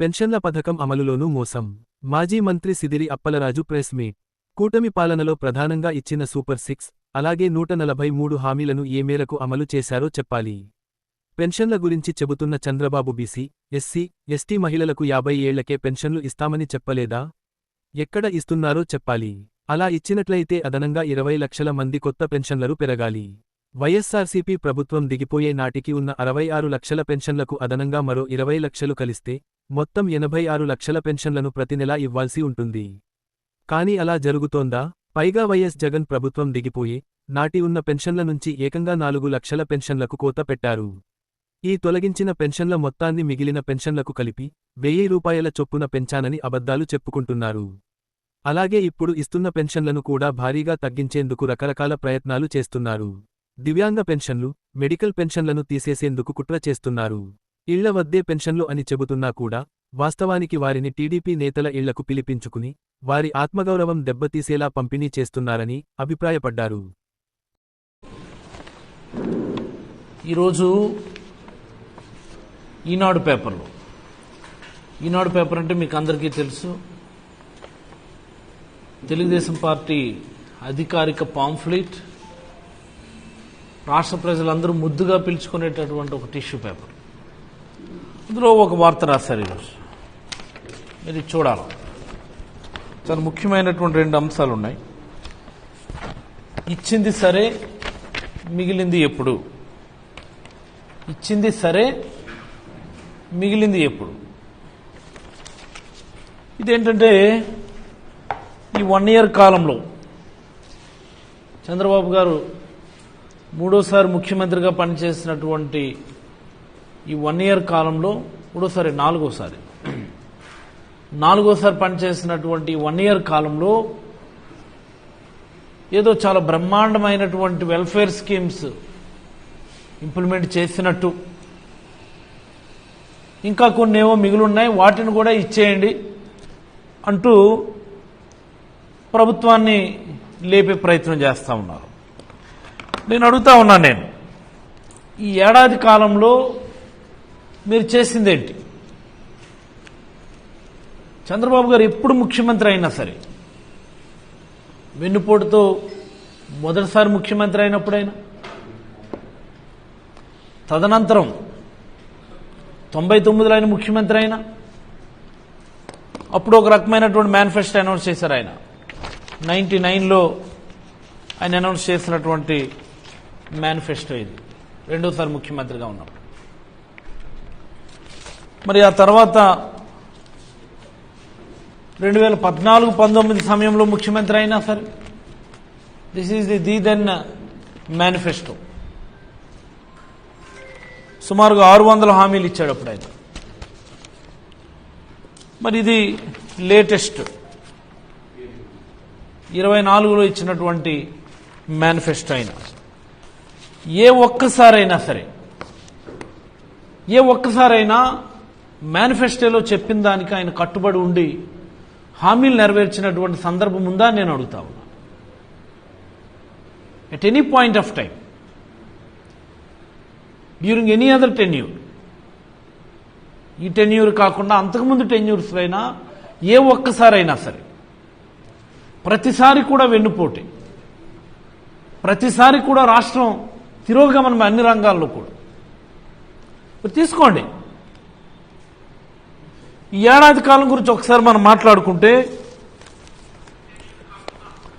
పెన్షన్ల పథకం అమలులోనూ మోసం. మాజీ మంత్రి సిదిరి అప్పలరాజు ప్రెస్ మీట్. కూటమి పాలనలో ప్రధానంగా ఇచ్చిన సూపర్ సిక్స్ అలాగే నూట నలభై మూడు హామీలను ఏ మేరకు అమలు చేశారో చెప్పాలి. పెన్షన్ల గురించి చెబుతున్న చంద్రబాబు బీసీ ఎస్సీ ఎస్టీ మహిళలకు యాభై ఏళ్ళకే పెన్షన్లు ఇస్తామని చెప్పలేదా? ఎక్కడ ఇస్తున్నారో చెప్పాలి. అలా ఇచ్చినట్లయితే అదనంగా ఇరవై లక్షల మంది కొత్త పెన్షన్లరు పెరగాలి. వైఎస్సార్సీపీ ప్రభుత్వం దిగిపోయే నాటికి ఉన్న అరవై ఆరు లక్షల పెన్షన్లకు అదనంగా మరో ఇరవై లక్షలు కలిస్తే మొత్తం ఎనభై ఆరు లక్షల పెన్షన్లను ప్రతి నెలా ఇవ్వాల్సి ఉంటుంది. కాని అలా జరుగుతోందా? పైగా వైఎస్ జగన్ ప్రభుత్వం దిగిపోయి నాటి ఉన్న పెన్షన్ల నుంచి ఏకంగా నాలుగు లక్షల పెన్షన్లకు కోత పెట్టారు. ఈ తొలగించిన పెన్షన్ల మొత్తాన్ని మిగిలిన పెన్షన్లకు కలిపి వెయ్యి రూపాయల చొప్పున పెంచానని అబద్ధాలు చెప్పుకుంటున్నారు. అలాగే ఇప్పుడు ఇస్తున్న పెన్షన్లను కూడా భారీగా తగ్గించేందుకు రకరకాల ప్రయత్నాలు చేస్తున్నారు. దివ్యాంగ పెన్షన్లు మెడికల్ పెన్షన్లను తీసేసేందుకు కుట్ర చేస్తున్నారు. ఇళ్ళ వద్దే పెన్షన్లు అని చెబుతున్నా కూడా వాస్తవానికి వారిని టీడీపీ నేతల ఇళ్ళకు పిలిపించుకుని వారి ఆత్మగౌరవం దెబ్బతీసేలా పంపిణీ చేస్తున్నారని అభిప్రాయపడ్డారు. ఈరోజు ఈనాడు పేపర్లో. ఈనాడు పేపర్ అంటే మీకు అందరికీ తెలుసు. తెలుగుదేశం పార్టీ అధికారిక పాంఫ్లెట్ రాష్ట్ర ప్రజలందరూ ముద్దుగా పిలుచుకునేటటువంటి ఒక టిష్యూ పేపర్. అందులో ఒక వార్త రాశారు ఈరోజు. మీరు చూడాలి. చాలా ముఖ్యమైనటువంటి రెండు అంశాలు ఉన్నాయి. ఇచ్చింది సరే మిగిలింది ఎప్పుడు? ఇచ్చింది సరే మిగిలింది ఎప్పుడు? ఇదేంటంటే ఈ వన్ ఇయర్ కాలంలో చంద్రబాబు గారు మూడోసారి ముఖ్యమంత్రిగా పనిచేసినటువంటి ఈ వన్ ఇయర్ కాలంలో మూడోసారి నాలుగోసారి. నాలుగోసారి పనిచేసినటువంటి వన్ ఇయర్ కాలంలో ఏదో చాలా బ్రహ్మాండమైనటువంటి వెల్ఫేర్ స్కీమ్స్ ఇంప్లిమెంట్ చేసినట్టు. ఇంకా కొన్ని ఏవో మిగులున్నాయి వాటిని కూడా ఇచ్చేయండి అంటూ ప్రభుత్వాన్ని లేపే ప్రయత్నం చేస్తూ ఉన్నారు. నేను అడుగుతా ఉన్నాను నేను. ఈ ఏడాది కాలంలో మీరు చేసిందేంటి చంద్రబాబు గారు ఎప్పుడు ముఖ్యమంత్రి అయినా సరే వెన్నుపోటుతో మొదటిసారి ముఖ్యమంత్రి అయినప్పుడైనా తదనంతరం తొంభై తొమ్మిదిలో ఆయన ముఖ్యమంత్రి అయినా అప్పుడు ఒక రకమైనటువంటి మేనిఫెస్టో అనౌన్స్ చేశారు ఆయన. నైన్టీ నైన్లో ఆయన అనౌన్స్ చేసినటువంటి మేనిఫెస్టో ఇది. రెండోసారి ముఖ్యమంత్రిగా ఉన్నప్పుడు. మరి ఆ తర్వాత రెండు వేల పద్నాలుగు పంతొమ్మిది సమయంలో ముఖ్యమంత్రి అయినా సరే this is the the then manifesto. సుమారుగా ఆరు వందల హామీలు ఇచ్చాడు అప్పుడు ఆయన. మరి ఇది లేటెస్ట్. ఇరవై నాలుగులో ఇచ్చినటువంటి మేనిఫెస్టో అయినా. ఏ ఒక్కసారైనా సరే ఏ ఒక్కసారైనా మేనిఫెస్టోలో చెప్పిన దానికి ఆయన కట్టుబడి ఉండి హామీలు నెరవేర్చినటువంటి సందర్భం ఉందా నేను అడుగుతా ఉన్నా. At any point of time during any other tenure ఈ టెన్యూర్ కాకుండా అంతకుముందు టెన్యూర్స్ అయినా ఏ ఒక్కసారైనా సరే ప్రతిసారి కూడా వెన్నుపోటే ప్రతిసారి కూడా రాష్ట్రం తిరోగమనం అన్ని రంగాల్లో కూడా. తీసుకోండి. ఈ ఏడాది కాలం గురించి ఒకసారి మనం మాట్లాడుకుంటే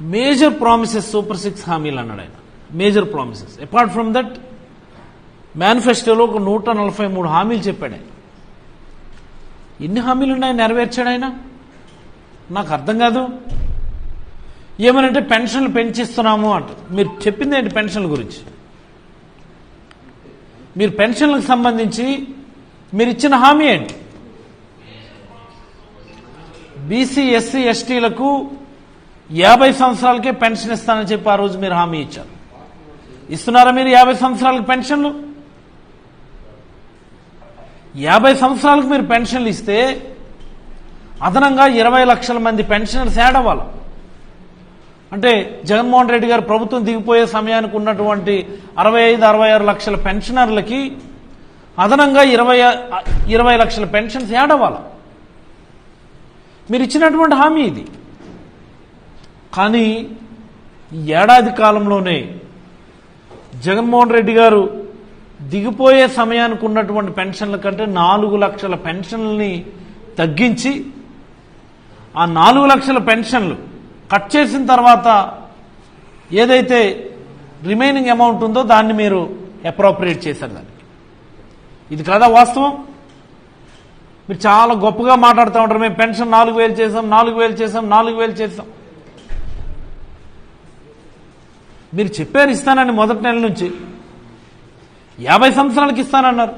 మేజర్ ప్రామిసెస్ సూపర్ సిక్స్ హామీలు అన్నాడు ఆయన. Major promises. Apart from that మేనిఫెస్టోలో ఒక నూట నలభై మూడు హామీలు చెప్పాడు ఆయన. ఎన్ని హామీలు ఉన్నాయి? నెరవేర్చాడు ఆయన? నాకు అర్థం కాదు. ఏమనంటే పెన్షన్లు పెంచిస్తున్నాము అంట. మీరు చెప్పింది ఏంటి పెన్షన్ల గురించి? మీరు పెన్షన్లకు సంబంధించి మీరు ఇచ్చిన హామీ ఏంటి? బీసీ ఎస్సీ ఎస్టీలకు యాభై సంవత్సరాలకే పెన్షన్ ఇస్తానని చెప్పి ఆ రోజు మీరు హామీ ఇచ్చారు. ఇస్తున్నారా మీరు యాభై సంవత్సరాలకు పెన్షన్లు? యాభై సంవత్సరాలకు మీరు పెన్షన్లు ఇస్తే అదనంగా ఇరవై లక్షల మంది పెన్షనర్స్ యాడ్ అవ్వాలి. అంటే జగన్మోహన్ రెడ్డి గారు ప్రభుత్వం దిగిపోయే సమయానికి ఉన్నటువంటి అరవై ఐదు అరవై ఆరు లక్షల పెన్షనర్లకి అదనంగా ఇరవై ఇరవై లక్షల పెన్షన్స్ యాడ్ అవ్వాలి. మీరు ఇచ్చినటువంటి హామీ ఇది. కానీ ఏడాది కాలంలోనే జగన్మోహన్ రెడ్డి గారు దిగిపోయే సమయానికి ఉన్నటువంటి పెన్షన్ల కంటే నాలుగు లక్షల పెన్షన్లని తగ్గించి ఆ నాలుగు లక్షల పెన్షన్లు కట్ చేసిన తర్వాత ఏదైతే రిమైనింగ్ అమౌంట్ ఉందో దాన్ని మీరు అప్రోప్రియేట్ చేశారు దానికి. ఇది కదా వాస్తవం? మీరు చాలా గొప్పగా మాట్లాడుతూ ఉంటారు. మేము పెన్షన్ నాలుగు వేలు చేసాం నాలుగు వేలు చేసాం నాలుగు వేలు చేసాం మీరు చెప్పారు ఇస్తానని మొదటి నెల నుంచి యాభై సంవత్సరాలకి ఇస్తానన్నారు.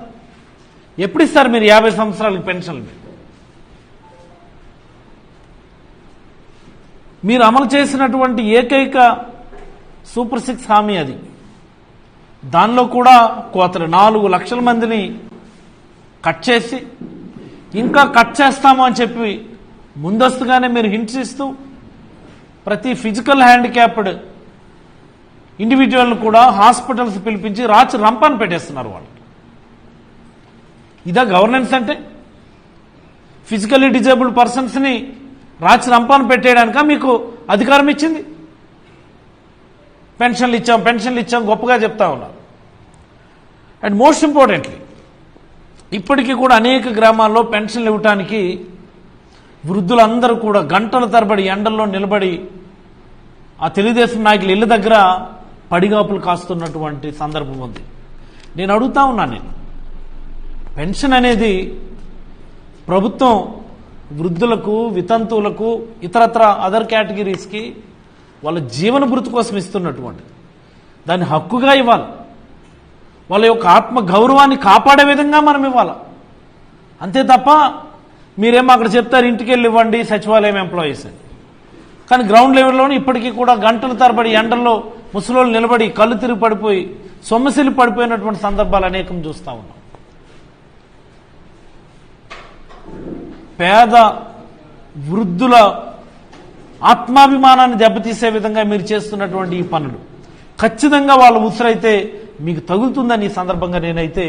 ఎప్పుడు ఇస్తారు మీరు యాభై సంవత్సరాలకి పెన్షన్లు మీరు? మీరు అమలు చేసినటువంటి ఏకైక సూపర్ సిక్స్ హామీ అది. దానిలో కూడా కోతలు నాలుగు లక్షల మందిని కట్ చేసి ఇంకా కట్ చేస్తాము అని చెప్పి ముందస్తుగానే మీరు హింట్స్ ఇస్తూ ప్రతి ఫిజికల్ హ్యాండిక్యాప్డ్ ఇండివిజువల్ని కూడా హాస్పిటల్స్ పిలిపించి రాచి రంపాన్ని పెట్టేస్తున్నారు వాళ్ళు. ఇదా గవర్నెన్స్ అంటే ఫిజికల్లీ డిజేబుల్డ్ పర్సన్స్ని రాచి రంపాను పెట్టేయడానిక మీకు అధికారం ఇచ్చింది? పెన్షన్లు ఇచ్చాం పెన్షన్లు ఇచ్చాం గొప్పగా చెప్తా ఉన్నారు అండ్ మోస్ట్ ఇంపార్టెంట్లీ ఇప్పటికీ కూడా అనేక గ్రామాల్లో పెన్షన్లు ఇవ్వటానికి వృద్ధులందరూ కూడా గంటల తరబడి ఎండల్లో నిలబడి ఆ తెలుగుదేశం నాయకులు ఇళ్ళ దగ్గర పడిగాపులు కాస్తున్నటువంటి సందర్భం ఉంది. నేను అడుగుతా ఉన్నాను నేను. పెన్షన్ అనేది ప్రభుత్వం వృద్ధులకు వితంతువులకు ఇతరత్ర అదర్ కేటగిరీస్కి వాళ్ళ జీవన భృతి కోసం ఇస్తున్నటువంటి. దాన్ని హక్కుగా ఇవ్వాలి. వాళ్ళ యొక్క ఆత్మ గౌరవాన్ని కాపాడే విధంగా మనం ఇవ్వాలి. అంతే తప్ప మీరేమో అక్కడ చెప్తారు ఇంటికి వెళ్ళి ఇవ్వండి సచివాలయం ఎంప్లాయీస్ అని. కానీ గ్రౌండ్ లెవెల్లోనే ఇప్పటికీ కూడా గంటల తరబడి ఎండల్లో ముసలోళ్ళు నిలబడి కళ్ళు తిరిగి పడిపోయి సొమ్మసిల్లి పడిపోయినటువంటి సందర్భాలు అనేకం చూస్తూ ఉన్నాం. పేద వృద్ధుల ఆత్మాభిమానాన్ని దెబ్బతీసే విధంగా మీరు చేస్తున్నటువంటి ఈ పనులు. ఖచ్చితంగా వాళ్ళ ఉసురైతే మీకు తగులుతుందని ఈ సందర్భంగా నేనైతే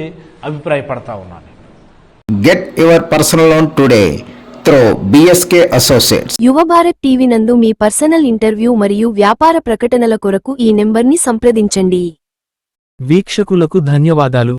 అభిప్రాయపడతా ఉన్నాను. Get your personal loan today through BSK Associates. యువ భారత్ టీవీ నందు మీ పర్సనల్ ఇంటర్వ్యూ మరియు వ్యాపార ప్రకటనల కొరకు ఈ నెంబర్ని సంప్రదించండి. వీక్షకులకు ధన్యవాదాలు.